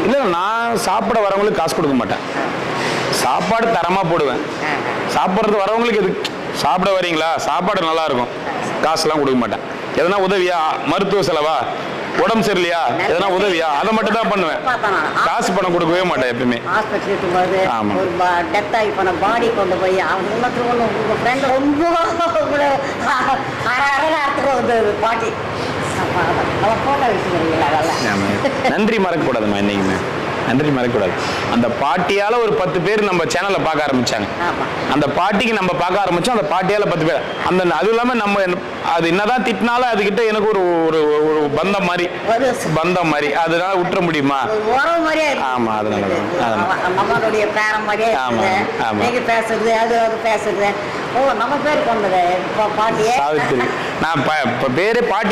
இல்லை நான் சாப்பிட வரவங்களுக்கு காசு கொடுக்க மாட்டேன் சாப்பாடு தரமாக போடுவேன் சாப்பிட்றது வரவங்களுக்கு எது சாப்பிட வரீங்களா சாப்பாடு நல்லா இருக்கும் காசுலாம் கொடுக்க மாட்டேன் எதனா உதவியா மருத்துவ செலவா உடம்பு சரியில்லையா எதனா உதவியா அதை மட்டும் தான் பண்ணுவேன் காசு பணம் கொடுக்கவே மாட்டேன் எப்பயுமே ஆமா. டெத் ஆகி போன பாடி கொண்டு போய் அவங்க ரொம்ப பாட்டி நன்றி மறக்கக்கூடாதும்மா என்னைக்குமே. நன்றி மறக்கக்கூடாது. அந்த பாட்டியால ஒரு பத்து பேர் நம்ம சேனலை பார்க்க ஆரம்பிச்சாங்க. அந்த பாட்டிக்கு நம்ம பார்க்க ஆரம்பிச்சோம் அந்த பாட்டியால பத்து பேர். அந்த அது இல்லாம நம்ம அது என்னதான் திட்டினாலும் அதுகிட்ட எனக்கு ஒரு ஒரு ஒரு பந்தம் மாதிரி. பந்தம் மாதிரி. அதனால விட்டுற முடியுமா. ஆமா, அதனால தான். அதனால. நம்ம- நம்மளுடைய பேரம் மாதிரியே ஆமா, பேசுறது அது அது பேசுறது. ஓ நம்ம பேர் கொண்டது இப்போ பாட்டியே. சாவித்திரி. நான் பேரே பாட்டி